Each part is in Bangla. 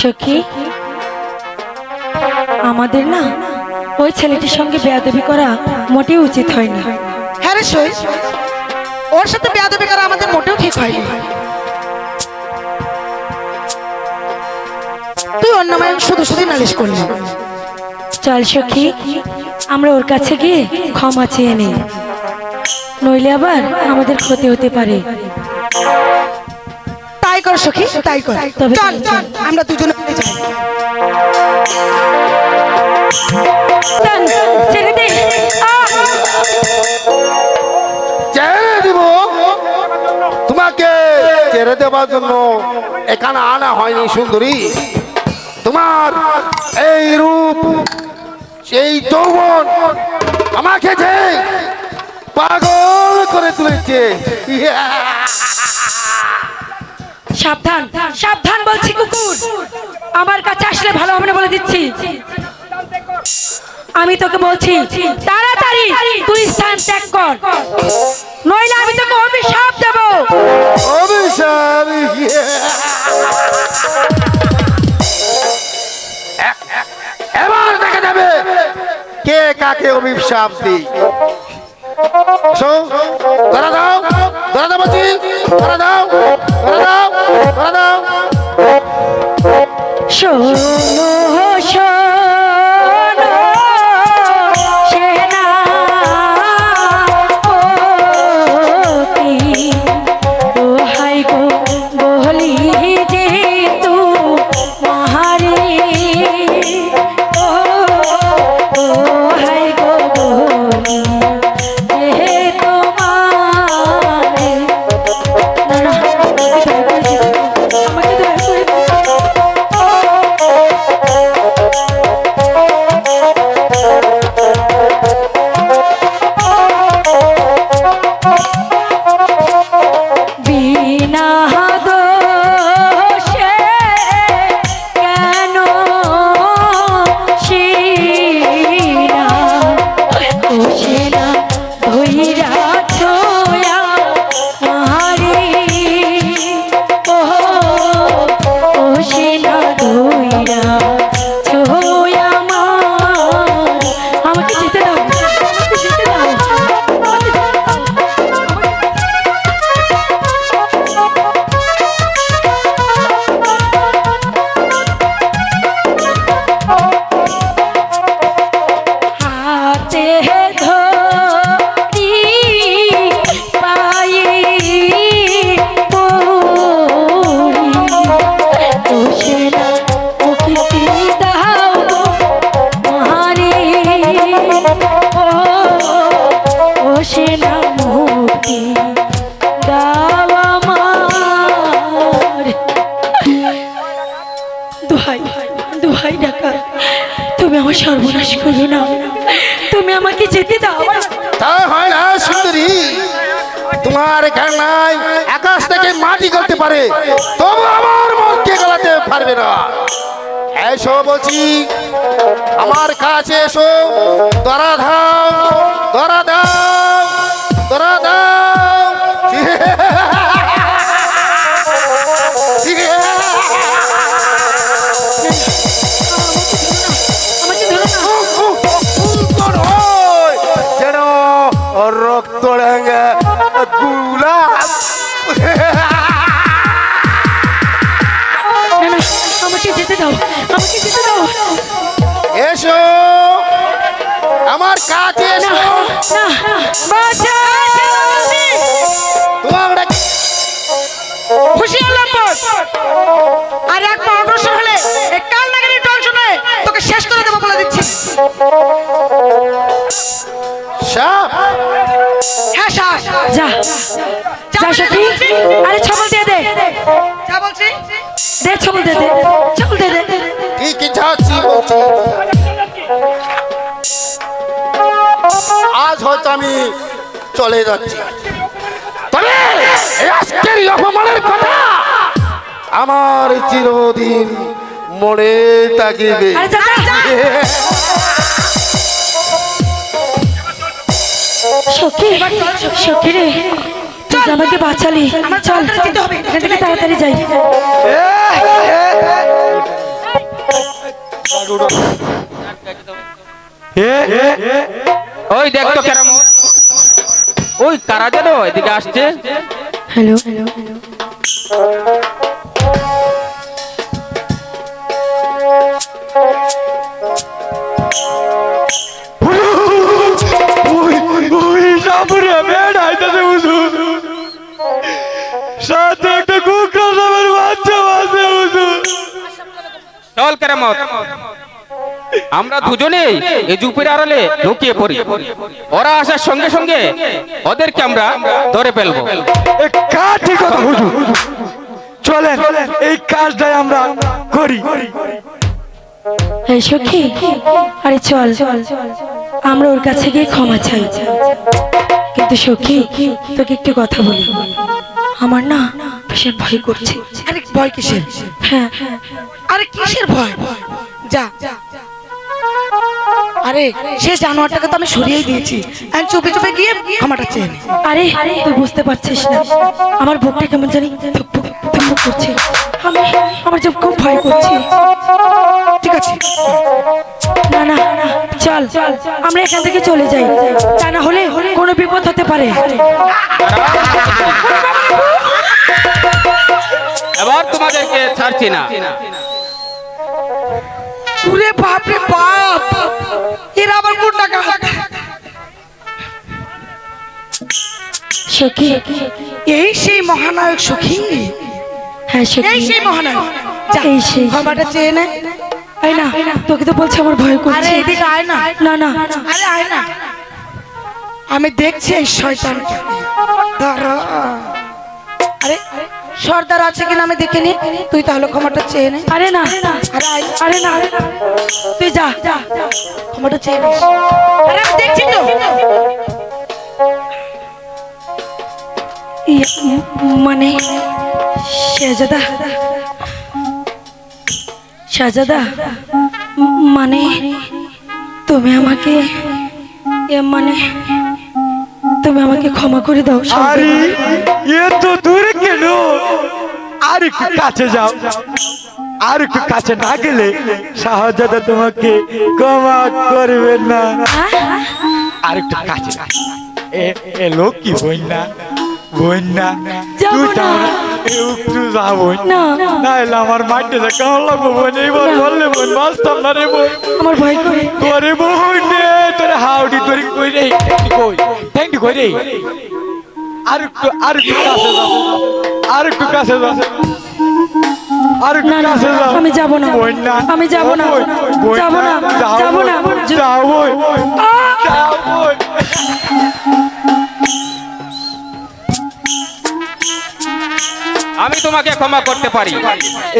সখী আমাদের না ওই ছেলেটির সঙ্গে বেয়াদবি করা মোটেই উচিত হয়নি। হ্যাঁ রে সই ওর সাথে বেয়াদবি করা আমাদের মোটেও ঠিক হয়নি। তুই অন্য মায়ের শুধু শুধু নালিশ করলি। চল সখী আমরা ওর কাছে গিয়ে ক্ষমা চেয়ে নেই। নইলে আবার আমাদের ক্ষতি হতে পারে। তাই কর সখী তাই কর। তবে চল আমরা দুজনে তোমাকে ছেড়ে দেওয়ার জন্য এখানে আনা হয়নি সুন্দরী তোমার এই রূপ সেই যৌবন আমাকে যে পাগল করে তুলেছে সাবধান সাবধান বলছি কুকুর। আমার কাছে আসলে ভালো হবে বলে দিচ্ছি। আমি তোকে বলছি, তাড়াতাড়ি তুই স্থান ত্যাগ কর। নইলে আমি তোকে অভিশাপ দেব। অভিশাপ। এবার দেখা যাবে কে কাকে অভিশাপ দিই। ধরা দাও। ধরা দাও বলছি। ধরা দাও ধরা দাও ধরা দাও। শোনো শোনো বসে না মুক্তি দোহাই দোহাই ডাকা তুমি আমার সর্বনাশ করো না। তুমি আমাকে যেতে দাও। তোমার কান্নায় আকাশ থেকে মাটি গলতে পারে, তবু আমার মনকে গলাতে পারবে না। এসো বলছি, আমার কাছে এসো। দাও ধরা দাও। ধরা দাও না রক্ত রঙা গুলাব না না আমাকে যেতে দাও আমাকে যেতে দাও। এসো। আমার কাছে এসো। না। বাঁচা। সাপ। হ্যাঁ শ্বাস যা। যা সখী। আরে ছবল দিয়ে দে। যা বলছি। দে ছবল দিয়ে দে। ছবল দিয়ে দে। কি যাচ্ছি বলছি? আজ হয়তো আমি চলে যাচ্ছি। তবে আজকের অপমানের কথা আমার চিরদিন মনে থাকিবে। সখী সখী রে তুই আমাকে বাঁচালি। চল যেতে হবে। এখান থেকে তাড়াতাড়ি যাই। ওই দেখ তো কেরম ওই কারা যেন এদিকে আসছে? হ্যালো। ওই চল কেরামত। আমরা দুজনেই এই জুপির আড়ালে লুকিয়ে পড়ি। ওরা আসার সঙ্গে সঙ্গে ওদেরকে আমরা ধরে ফেলব। এ ঠিক কথা বুঝু চলেন এই কাজটাই আমরা করি। এই সখী আরে চল। আমরা ওর কাছে গিয়ে ক্ষমা চাই। কিন্তু সখী তোকে একটু কথা বলি। আমার না ভীষণ ভয় করছে। আরে ভয় কিসের? হ্যাঁ। আরে কিসের ভয়? যা। আরে সে জানোয়ারটাকে তো আমি সরিয়ে দিয়েছি। আর চুপে চুপে গিয়ে ক্ষমাটা চেয়ে। আরে তুই বুঝতে পারছিস না। আমার বুকটা কেমন জানি ধুকপুক ধুকপুক করছে। আমি আমার যে খুব ভয় করছে। ঠিক আছে। না না না। চল আমরা এখান থেকে চলে যাই। তা না হলে কোনো বিপদ হতে পারে। এবার তোমাদেরকে ছাড়ছি না। বাপ রে বাপ এরা আবার কোন টাকা সখী এই সেই মহানায়ক সুখী। হ্যাঁ এই সেই মহানায়ক। এই সেই। ক্ষমাটা চেয়ে নে। আয় না তোকে তো বলছে আমার ভয় আরে করছে। এদিকে আয় না। না না। আরে আয় না। আমি দেখছি এই শয়তানটা দাঁড়া। আরে সর্দার আছে কিনা আমি দেখে নি তুই তাহলে ক্ষমাটা চেয়ে নে। আরে না। আরে আয়। আরে না। তুই যা। ক্ষমাটা চেয়ে নিস। আরে আমি দেখছি তো। ইয়ে, মানে শেজাদা শাহজাদা মানে তুমি আমাকে মানে তুমি আমাকে ক্ষমা করে দাও। আরে এ তো দূরে কেন আর একটু কাছে যাও। আর একটু কাছে না গেলে শাহজাদা তোমাকে ক্ষমা করবে না। আর একটু কাছে। এ এ লোক কি না বোন না যাব তুই একটু যা বোন না। না এলে আমার মাঠে কেমন লাগবো বোন এইবার বললে বোন বাঁচতাম না রে বোন। আমার ভয় করে। তোরে বোন রে তোরে হাউডি তোরে কই রে। কই ঠ্যাংটি কই রে। আর একটু আর একটু কাছে যাও আর একটু কাছে যাও আর একটু না, না, কাছে যাও আমি যাব না। বোন না। আমি যাব না। যাব না, যাব না। বোন, যাও যাও আমি তোমাকে ক্ষমা করতে পারি।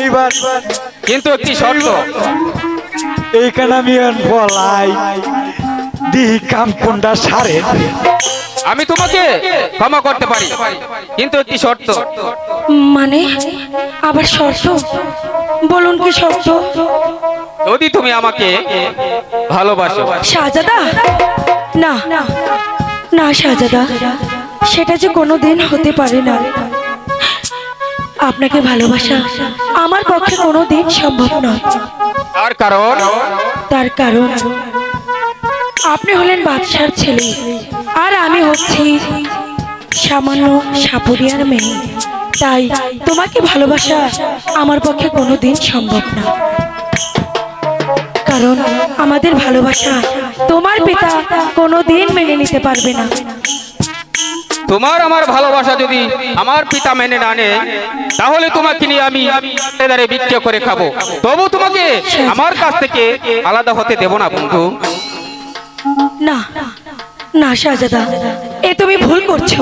এইবার কিন্তু একটি শর্ত। এইখানে আমি বলাই দিহি কাম কোনটা সারে? আমি তোমাকে ক্ষমা করতে পারি কিন্তু একটি শর্ত। মানে? আবার শর্ত? বলুন কি শর্ত? যদি তুমি আমাকে ভালোবাসো। শাহজাদা না না শাহজাদা সেটা যে কোনো দিন হতে পারে না। আপনাকে ভালোবাসা আমার পক্ষে কোনো দিন সম্ভব নয়। তার কারণ? তার কারণ আপনি হলেন বাদশার ছেলে আর আমি হচ্ছি সামান্য সাপুরিয়ার মেয়ে। তাই তোমাকে ভালোবাসা আমার পক্ষে কোনো দিন সম্ভব না। কারণ আমাদের ভালোবাসা তোমার পিতা কোনো দিন মেনে নিতে পারবে না। তোমার আমার ভালোবাসা যদি আমার পিতা মেনে না নেয় তাহলে তোমাকে নিয়ে আমি এদারে বিক্রিয়া করে খাব। তবু তোমাকে আমার কাছ থেকে আলাদা হতে দেব না বন্ধু। না না শাহজাদা এ তুমি ভুল করছ।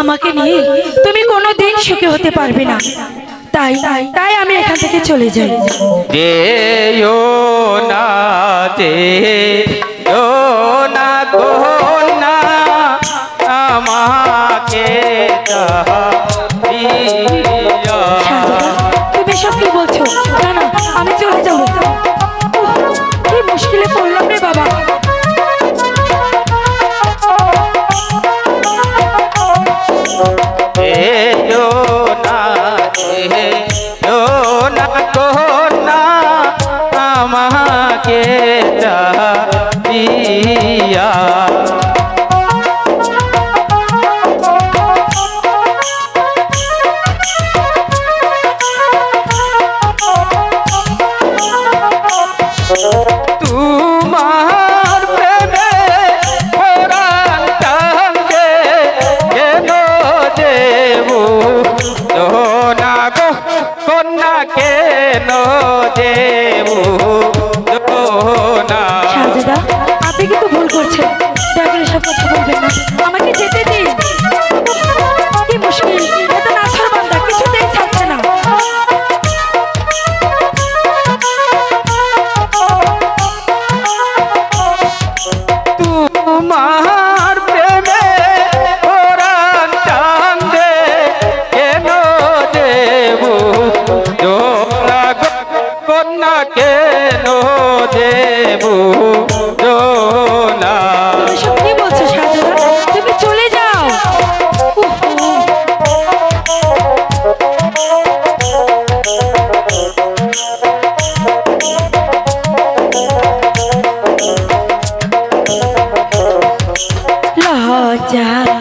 আমাকে নিয়ে তুমি কোনো দিন সুখী হতে পারবে না। তাই তাই আমি এখান থেকে চলে যাই। যেও না যেও না গো। না আমি চলে যাব। কি মুশকিলে পড়লাম রে বাবা। 家。